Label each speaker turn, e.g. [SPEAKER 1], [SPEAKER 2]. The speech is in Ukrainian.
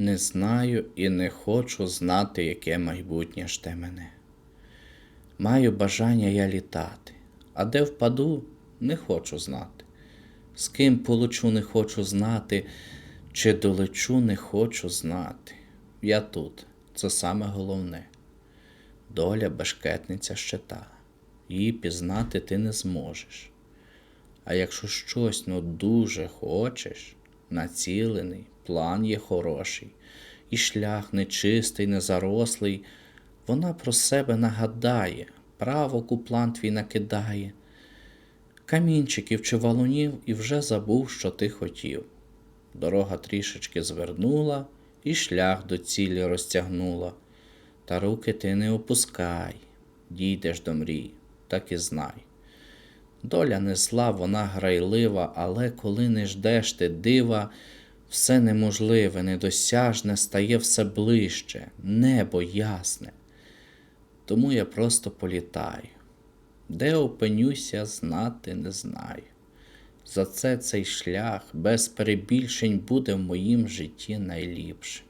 [SPEAKER 1] Не знаю і не хочу знати, яке майбутнє жде мене. Маю бажання я літати, а де впаду, не хочу знати. З ким получу, не хочу знати, чи долечу, не хочу знати. Я тут, це саме головне. Доля бешкетниця щита, її пізнати ти не зможеш. А якщо щось ну дуже хочеш, націлений, план є хороший, і шлях нечистий, незарослий, вона про себе нагадає, право куплан твій накидає, камінчиків чи валунів і вже забув, що ти хотів. Дорога трішечки звернула і шлях до цілі розтягнула. Та руки ти не опускай, дійдеш до мрій, так і знай. Доля не зла, вона грайлива, але коли не ждеш ти дива, все неможливе, недосяжне стає все ближче, небо ясне. Тому я просто політаю. Де опинюся, знати не знаю. За це цей шлях без перебільшень буде в моїм житті найліпшим.